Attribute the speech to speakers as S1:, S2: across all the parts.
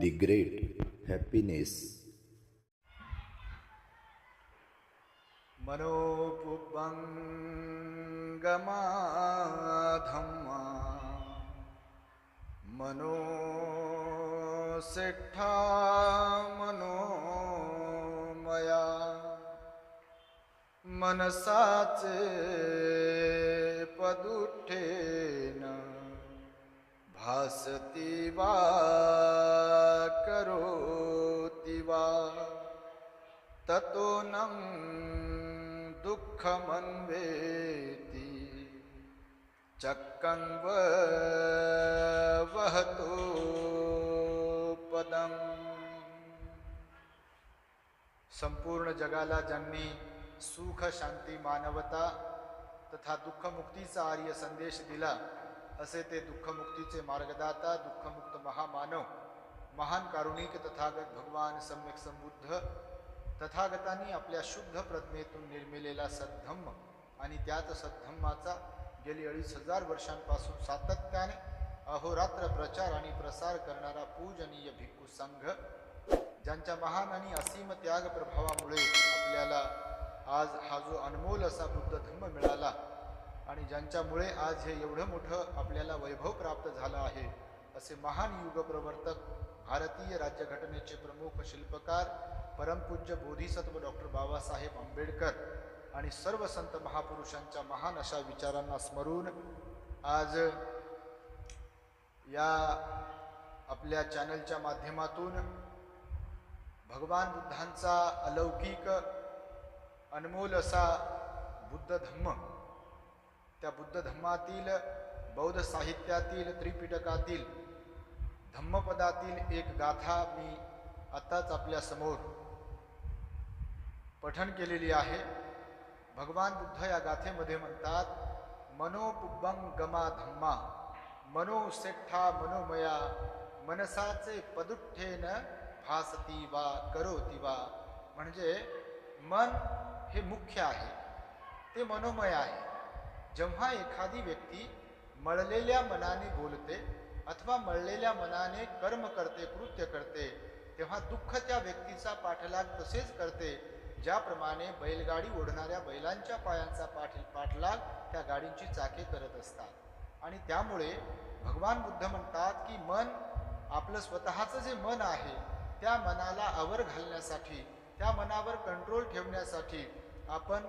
S1: the great happiness.
S2: मनोपुबङ्गमाधम्मा मनोसेठा Manomaya मनसाचे पदुठेन भासती वा करोति वा ततो न दुःखमन्वेति। चक्कं वहतो पदम। संपूर्ण जगाला ज्यांनी सुख शांती मानवता तथा दुःखमुक्तीचा आर्य संदेश दिला असे ते दुःखमुक्तीचे मार्गदाता दुःखमुक्त महामानव महान कारुणिक तथागत भगवान सम्यक संबुद्ध तथागतांनी आपल्या शुद्ध प्रज्ञेतून निर्मिलेला सद्धम्म आणि त्याच सद्धम्माचा गेली अडीच हजार वर्षांपासून सातत्याने अहोरात्र प्रचार आणि प्रसार करणारा पूजनीय भिक्खू संघ ज्यांच्या महान आणि असीम त्याग प्रभावामुळे आपल्याला आज हा जो अनमोल असा बुद्ध धम्म मिळाला आणि ज्यांच्यामुळे आज हे एवढं मोठं आपल्याला वैभव प्राप्त झालं आहे असे महान युग प्रवर्तक भारतीय राज्यघटनेचे प्रमुख शिल्पकार परमपूज्य बोधिसत्व डॉक्टर बाबासाहेब आंबेडकर आणि सर्व संत महापुरुषांच्या महान अशा विचारांना स्मरून आज या आपल्या चॅनलच्या माध्यमातून भगवान बुद्धांचा अलौकिक अनमोल असा बुद्ध धम्म त्या बुद्ध धम्मातील बौद्ध साहित्यातील त्रिपिटकातील धम्मपदातील एक गाथा मी आत्ताच आपल्यासमोर पठण केलेली आहे. भगवान बुद्ध या गाथेमध्ये म्हणतात मनोपुब्बंगमा धम्मा मनोसेठा मनोमया मनसाचे पदुठ्ठेन भासती वा करोती वा. म्हणजे मन हे मुख्य आहे ते मनोमय आहे. जेव्हा एखादी व्यक्ती मळलेल्या मनाने बोलते अथवा मळलेल्या मनाने कर्म करते कृत्य करते तेव्हा दुःख त्या व्यक्तीचा पाठलाग तसेच करते ज्याप्रमाणे बैलगाडी ओढणाऱ्या बैलांच्या पायांचा पाठ पाठलाग त्या गाडींची चाके करत असतात. आणि त्यामुळे भगवान बुद्ध म्हणतात की मन आपलं स्वतःचं जे मन आहे त्या मनाला आवर घालण्यासाठी त्या मनावर कंट्रोल ठेवण्यासाठी आपण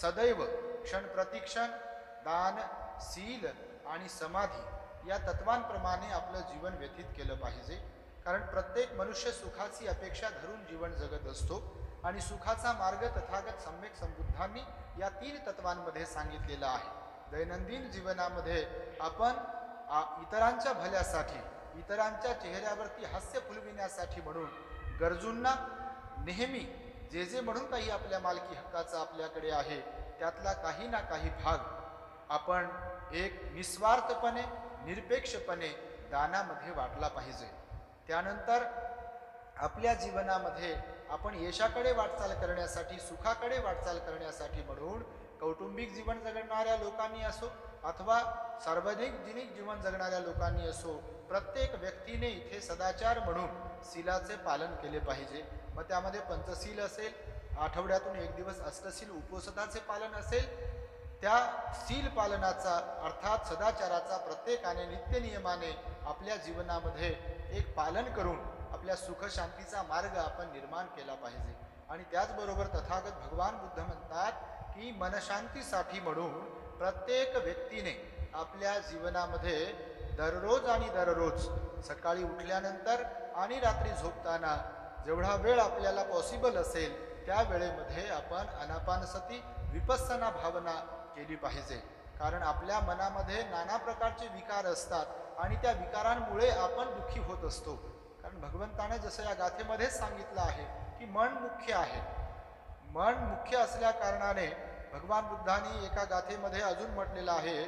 S2: सदैव क्षण प्रतिक्षण दान शील आणि समाधी या तत्वांप्रमाणे आपलं जीवन व्यतीत केलं पाहिजे. कारण प्रत्येक मनुष्य सुखाची अपेक्षा धरून जीवन जगत असतो आणि सुखाचा मार्ग तथागत सम्यक समृद्धांनी या तीन तत्वांमध्ये सांगितलेला आहे. दैनंदिन जीवनामध्ये आपण इतरांच्या भल्यासाठी इतरांच्या चेहऱ्यावरती हास्य फुलविण्यासाठी म्हणून गरजूंना नेहमी जे जे म्हणून काही आपल्या मालकी हक्काचा आपल्याकडे आहे त्यातला काही ना काही भाग आपण एक निस्वार्थपणे निरपेक्षपणे दानामध्ये वाटला पाहिजे. त्यानंतर आपल्या जीवनामध्ये आपण यशाकडे वाटचाल करण्यासाठी सुखाकडे वाटचाल करण्यासाठी म्हणून कौटुंबिक जीवन जगणाऱ्या लोकांनी असो अथवा सार्वजनिक जीवन जगणाऱ्या लोकांनी असो प्रत्येक व्यक्तीने इथे सदाचार म्हणून शिलाचे पालन केले पाहिजे. मग त्यामध्ये पंचशील असेल आठवड्यातून एक दिवस अष्टशील उपसदाचे पालन असेल त्या सील पालनाचा अर्थात सदाचाराचा प्रत्येकाने नित्यनियमाने आपल्या जीवनामध्ये एक पालन करून आपल्या सुखशांतीचा मार्ग आपण निर्माण केला पाहिजे. आणि त्याचबरोबर तथागत भगवान बुद्ध म्हणतात की मनशांतीसाठी म्हणून प्रत्येक व्यक्तीने आपल्या जीवनामध्ये दररोज आणि दररोज सकाळी उठल्यानंतर आणि रात्री झोपताना जेवढा वेळ आपल्याला पॉसिबल असेल त्या वेळेमध्ये आपण अनापानसती विपस्सना भावना केली पाहिजे. कारण आपल्या मनामध्ये नाना प्रकारचे विकार असतात आणि त्या विकारांमुळे आपण दुःखी होत असतो. कारण भगवंताने जसं या गाथेमध्येच सांगितलं आहे की मन मुख्य आहे. मन मुख्य असल्या कारणाने भगवान बुद्धांनी एका गाथेमध्ये अजून म्हटलेलं आहे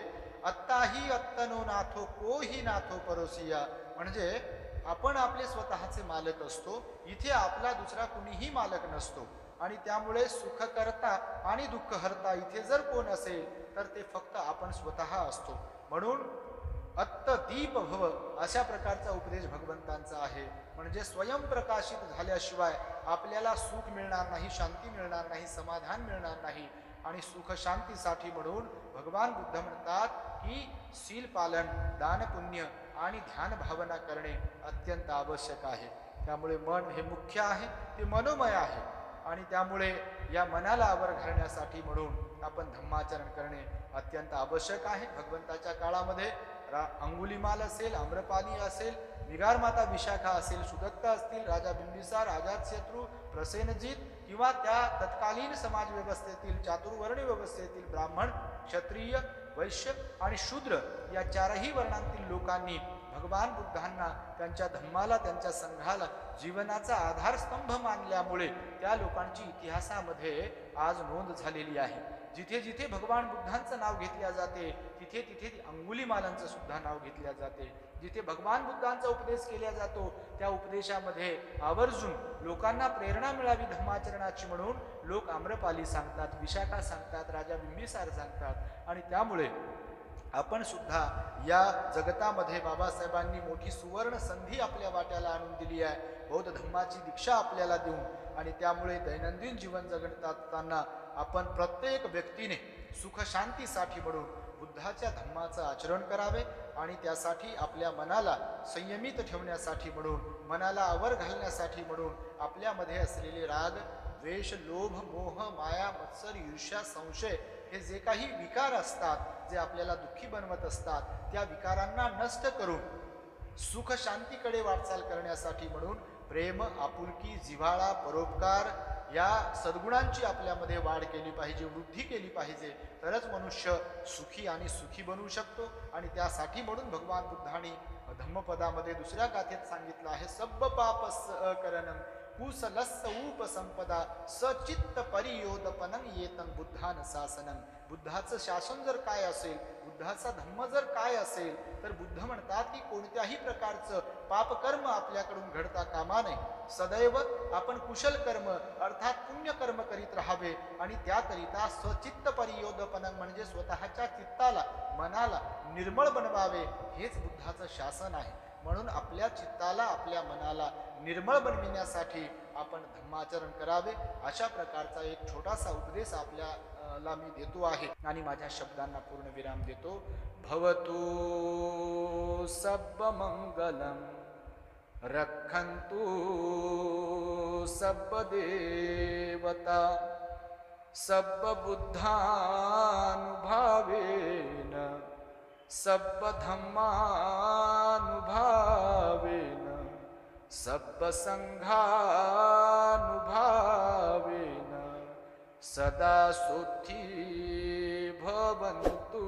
S2: अत्ताही अत्तनो नाथो कोही नाथो परोसिया. म्हणजे आपण आपले स्वतःचे मालक असतो इथे आपला दुसरा कुणीही मालक नसतो. आणि त्यामुळे सुख करता आणि दुःख हरता इथे जर कोण असेल तर ते फक्त आपण स्वतः असतो. म्हणून अत्त दीप भव अशा प्रकारचा उपदेश भगवंतांचा आहे. म्हणजे स्वयंप्रकाशित झाल्याशिवाय आपल्याला सुख मिळणार नाही शांती मिळणार नाही समाधान मिळणार नाही. आणि सुख शांतीसाठी म्हणून भगवान बुद्ध म्हणतात की शील पालन दानपुण्य आणि ध्यान भावना करणे अत्यंत आवश्यक आहे. त्यामुळे मन हे मुख्य आहे ते मनोमय आहे. आणि त्यामुळे या मनाला आवर घालण्यासाठी म्हणून आपण धम्माचरण करणे अत्यंत आवश्यक आहे. भगवंताच्या काळामध्ये रा अंगुलीमाल असेल आम्रपाणी असेल विगारमाता विशाखा असेल सुदत्त असतील राजा बिंबिसार अजातशत्रू प्रसेनजीत किंवा त्या तत्कालीन समाज व्यवस्थेतील चातुर्वर्ण व्यवस्थेतील ब्राह्मण क्षत्रिय वैश्य आणि शूद्र या चारही वर्णांतील लोकांनी भगवान बुद्धांना त्यांच्या धम्माला त्यांच्या संघाला जीवनाचा आधारस्तंभ मानल्यामुळे त्या लोकांची इतिहासामध्ये आज नोंद झालेली आहे. जिथे जिथे भगवान बुद्धांचं नाव घेतल्या जाते तिथे तिथे अंगुलीमालांचं सुद्धा नाव घेतल्या जाते. जिथे भगवान बुद्धांचा उपदेश केला जातो त्या उपदेशामध्ये आवर्जून लोकांना प्रेरणा मिळावी धर्माचरणाची म्हणून लोक आम्रपाली सांगतात विशाखा सांगतात राजा बिंबिसार सांगतात. आणि त्यामुळे आपण सुद्धा या जगतामध्ये बाबासाहेबांनी मोठी सुवर्ण संधी आपल्या वाट्याला आणून दिली आहे. बौद्ध धम्माची दीक्षा आपल्याला देऊन आणि त्यामुळे दैनंदिन जीवन जगत असताना आपण प्रत्येक व्यक्तीने सुखशांतीसाठी म्हणून बुद्धाच्या धम्माचं आचरण करावे आणि त्यासाठी आपल्या मनाला संयमित ठेवण्यासाठी म्हणून मनाला आवर घालण्यासाठी म्हणून आपल्यामध्ये असलेले राग द्वेष लोभ मोह माया मत्सर ईर्ष्या संशय हे जे काही विकार असतात जे आपल्याला दुःखी बनवत असतात त्या विकारांना नष्ट करून सुख शांतीकडे वाटचाल करण्यासाठी म्हणून प्रेम आपुलकी जिव्हाळा परोपकार या सद्गुणांची आपल्यामध्ये वाढ केली पाहिजे वृद्धी केली पाहिजे. तरच मनुष्य सुखी आणि सुखी बनू शकतो. आणि त्यासाठी म्हणून भगवान बुद्धांनी धम्मपदामध्ये दुसऱ्या गाथेत सांगितलं आहे सब्ब पाप करणं कुसलस्स उपसंपदा सचित्त परियोदपनं येतं बुद्धान शासनं. बुद्धाचं शासन जर काय असेल बुद्धाचा धम्म जर काय असेल तर बुद्ध म्हणतात की कोणत्याही प्रकारचं पापकर्म आपल्याकडून घडता कामा नये. सदैव आपण कुशल कर्म अर्थात पुण्य कर्म करीत राहावे आणि त्याकरिता सचित्त परियोदपनं म्हणजे स्वतःच्या चित्ताला मनाला निर्मळ बनवावे हेच बुद्धाचं शासन आहे. म्हणून आपल्या चित्ताला आपल्या मनाला निर्मळ बनविण्यासाठी आपण धम्माचरण करावे अशा प्रकारचा एक छोटासा उपदेश आपल्याला मी देतो आहे. आणि माझ्या शब्दांना पूर्ण विराम देतो. भवतो सब मंगलम रखंतु सब देवता सब बुद्धानुभावेन सदा सुखी भवन्तु।